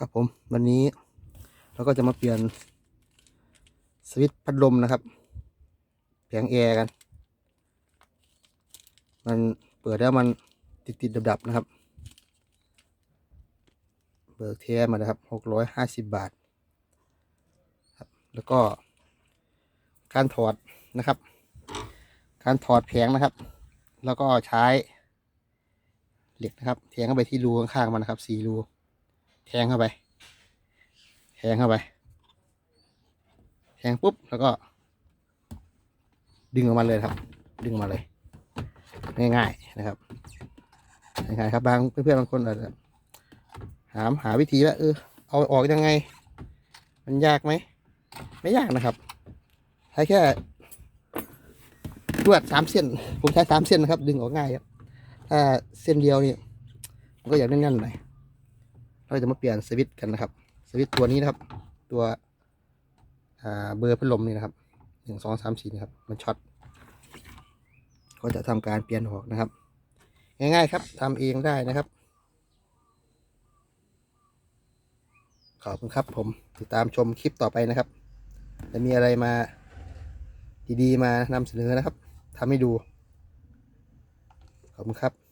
ครับผมวันนี้เราก็จะมาเปลี่ยนสวิตช์พัดลมนะครับแผงแอร์กัน มันเปิดแล้วมันติดติดดับดับนะครับ เบิกเทมานะครับหกร้อยห้าสิบบาทครับแล้วก็การถอดนะครับ การถอดแผงนะครับ แล้วก็ใช้เหล็กนะครับแทงเข้าไปที่รูข้างๆมันนะครับสี่รู แทงเข้าไป แทงเข้าไป แทงปุ๊บแล้วก็ ดึงออกมาเลยครับ ดึงออกมาเลย ง่ายๆนะครับง่ายๆครับบางเพื่อนๆบางคนอาจจะถามหาวิธีว่าเออเอาออกยังไง มันยากไหมไม่ยากนะครับใช้แค่ลวดสามเส้น ผมใช้สามเส้นนะครับ ดึงออกง่ายครับถ้าเส้นเดียวนี่มันก็อยากแน่นๆหน่อย เราจะมาเปลี่ยนสวิตช์กันนะครับ สวิตช์ตัวนี้นะครับ ตัวเบอร์พัดลมนี่นะครับหนึ่งสองสามสี่นะครับ มันช็อตก็จะทำการเปลี่ยนออกนะครับ ง่ายๆครับทำเองได้นะครับ ขอบคุณครับผมติดตามชมคลิปต่อไปนะครับ จะมีอะไรมาดีๆ มานำเสนอนะครับทำให้ดู ขอบคุณครับ